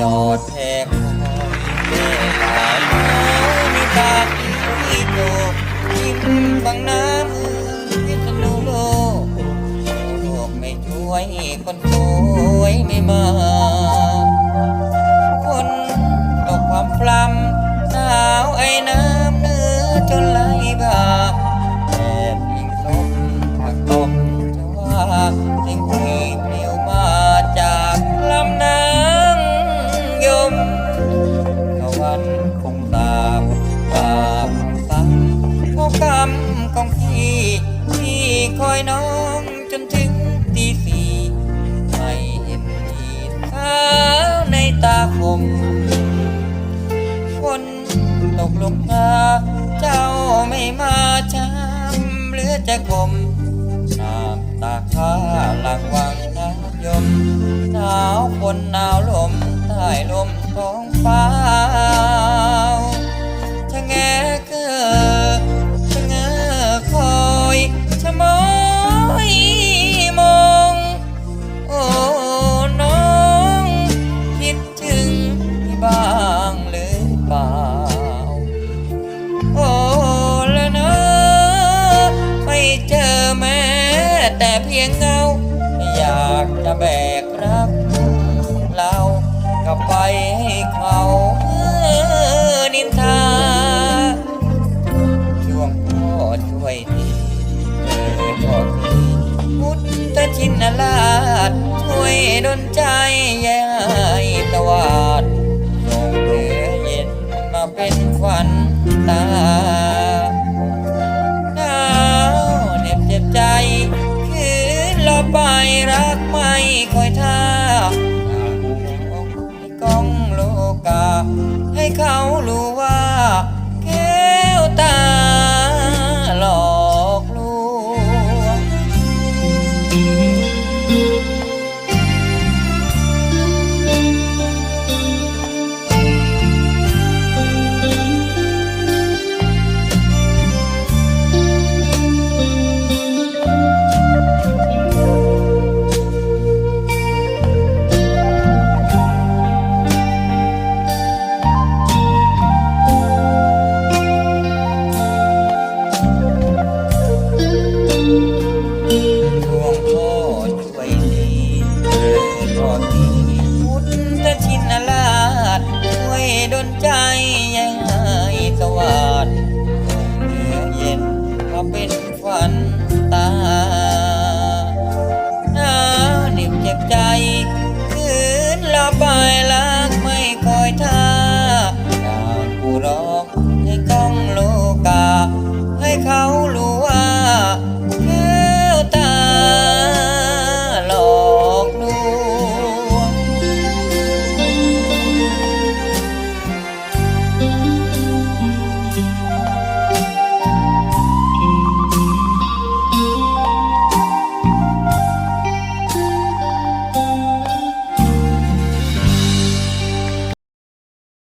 ยอดแพกคอยเม่ตาโน้นิตาที่โตยิ้มบังน้ำมือพิษณุโลกโลกไม่ช่วยคนสวยไม่มา อยน้องจนถึงตีสี่ไม่เห็นมีเท้าในตาคมฝนตกลงมาเจ้าไม่มาช้ำเหลือจะคมน้ำตาข้าหลังวังน้ำยมหนาวฝนหนาวลม จะแบกรัก เรากลับไปให้เขานินทา ช่วงพ่อช่วยทีเออพ่อทีพุทธชินราชช่วยดลใจแย่ตวาด คอยท่าให้กล้องโลกา ให้เขารู้ ธ